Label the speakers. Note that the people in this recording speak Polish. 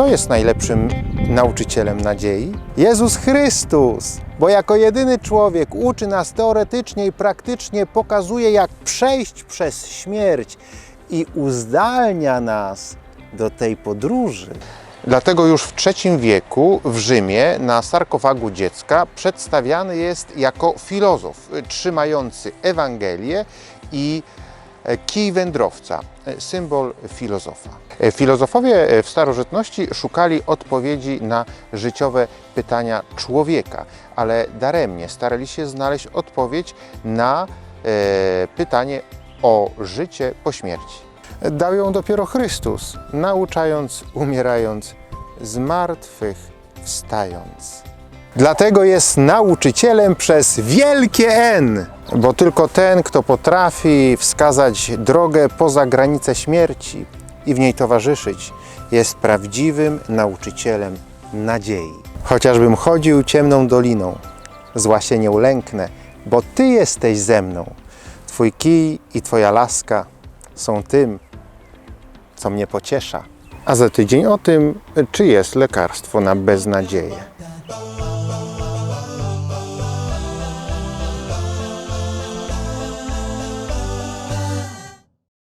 Speaker 1: Kto jest najlepszym nauczycielem nadziei? Jezus Chrystus, bo jako jedyny człowiek uczy nas teoretycznie i praktycznie, pokazuje jak przejść przez śmierć i uzdalnia nas do tej podróży. Dlatego już w III wieku w Rzymie na sarkofagu dziecka przedstawiany jest jako filozof trzymający Ewangelię i kij wędrowca, e, symbol filozofa. E, Filozofowie e, w starożytności szukali odpowiedzi na życiowe pytania człowieka, ale daremnie starali się znaleźć odpowiedź na e, pytanie o życie po śmierci. Dał ją dopiero Chrystus, nauczając, umierając, z martwych wstając. Dlatego jest nauczycielem przez wielkie N, bo tylko ten, kto potrafi wskazać drogę poza granicę śmierci i w niej towarzyszyć, jest prawdziwym nauczycielem nadziei. Chociażbym chodził ciemną doliną, zła się nie ulęknę, bo Ty jesteś ze mną. Twój kij i Twoja laska są tym, co mnie pociesza. A za tydzień o tym, czy jest lekarstwo na beznadzieję.